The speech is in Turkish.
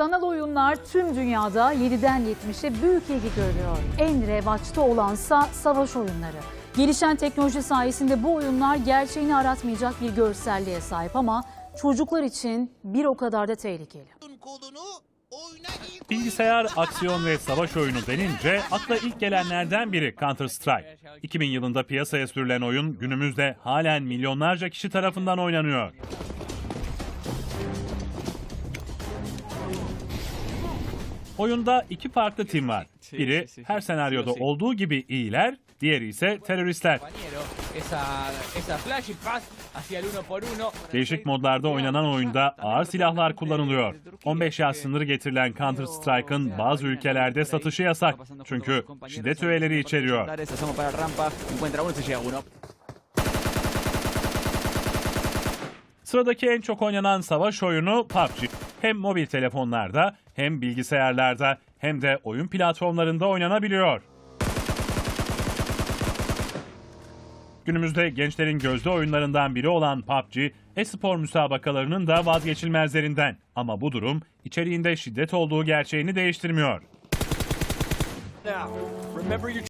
Sanal oyunlar tüm dünyada 7'den 70'e büyük ilgi görüyor. En revaçta olansa savaş oyunları. Gelişen teknoloji sayesinde bu oyunlar gerçeğini aratmayacak bir görselliğe sahip ama çocuklar için bir o kadar da tehlikeli. Bilgisayar, aksiyon ve savaş oyunu denince akla ilk gelenlerden biri Counter Strike. 2000 yılında piyasaya sürülen oyun günümüzde halen milyonlarca kişi tarafından oynanıyor. Oyunda iki farklı tim var. Biri her senaryoda olduğu gibi iyiler, diğeri ise teröristler. Değişik modlarda oynanan oyunda ağır silahlar kullanılıyor. 15 yaş sınırı getirilen Counter Strike'ın bazı ülkelerde satışı yasak. Çünkü şiddet öğeleri içeriyor. Sıradaki en çok oynanan savaş oyunu PUBG. Hem mobil telefonlarda hem bilgisayarlarda hem de oyun platformlarında oynanabiliyor. Günümüzde gençlerin gözde oyunlarından biri olan PUBG, e-spor müsabakalarının da vazgeçilmezlerinden. Ama bu durum içeriğinde şiddet olduğu gerçeğini değiştirmiyor.